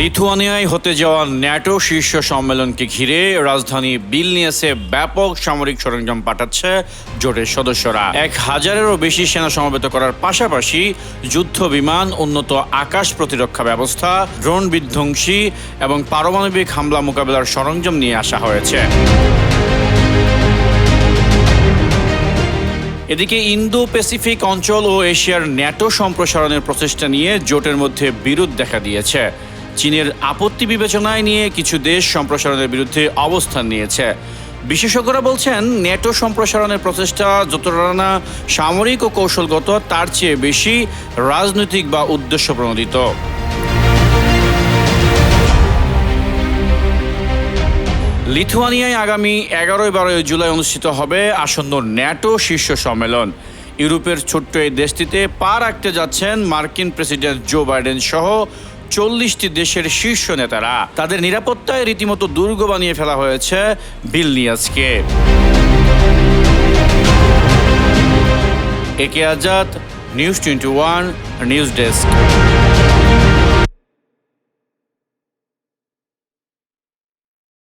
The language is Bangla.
লিথুয়ানিয়ায় হতে যাওয়া ন্যাটো শীর্ষ সম্মেলনকে ঘিরে রাজধানী বিলনিয়াসে ব্যাপক সামরিক সরঞ্জাম পাঠাচ্ছে জোটের সদস্যরা। এক হাজারেরও বেশি সেনা সমবেত করার পাশাপাশি যুদ্ধ বিমান, উন্নত আকাশ প্রতিরক্ষা ব্যবস্থা, ড্রোন বিধ্বংসী এবং পারমাণবিক হামলা মোকাবেলার সরঞ্জাম নিয়ে আসা হয়েছে। এদিকে ইন্দো প্যাসিফিক অঞ্চল ও এশিয়ার ন্যাটো সম্প্রসারণের প্রচেষ্টা নিয়ে জোটের মধ্যে বিরোধ দেখা দিয়েছে। চীনের আপত্তি বিবেচনায় নিয়ে কিছু দেশ সম্প্রসারণের বিরুদ্ধে অবস্থান নিয়েছে। বিশেষজ্ঞরা বলছেন ন্যাটো সম্প্রসারণের প্রচেষ্টা যতটা না সামরিক ও কৌশলগত, তার চেয়ে বেশি রাজনৈতিক বা উদ্দেশ্য প্রণোদিত লিথুয়ানিয়ায় আগামী এগারোই বারোই জুলাই অনুষ্ঠিত হবে আসন্ন ন্যাটো শীর্ষ সম্মেলন। ইউরোপের ছোট্ট এই দেশটিতে পা রাখতে যাচ্ছেন মার্কিন প্রেসিডেন্ট জো বাইডেন সহ চল্লিশটি দেশের শীর্ষ নেতারা তাদের নিরাপত্তায় রীতিমতো দুর্গ বানিয়ে ফেলা হয়েছে বিলনিয়াসকে A K Azad, news twenty one, news desk.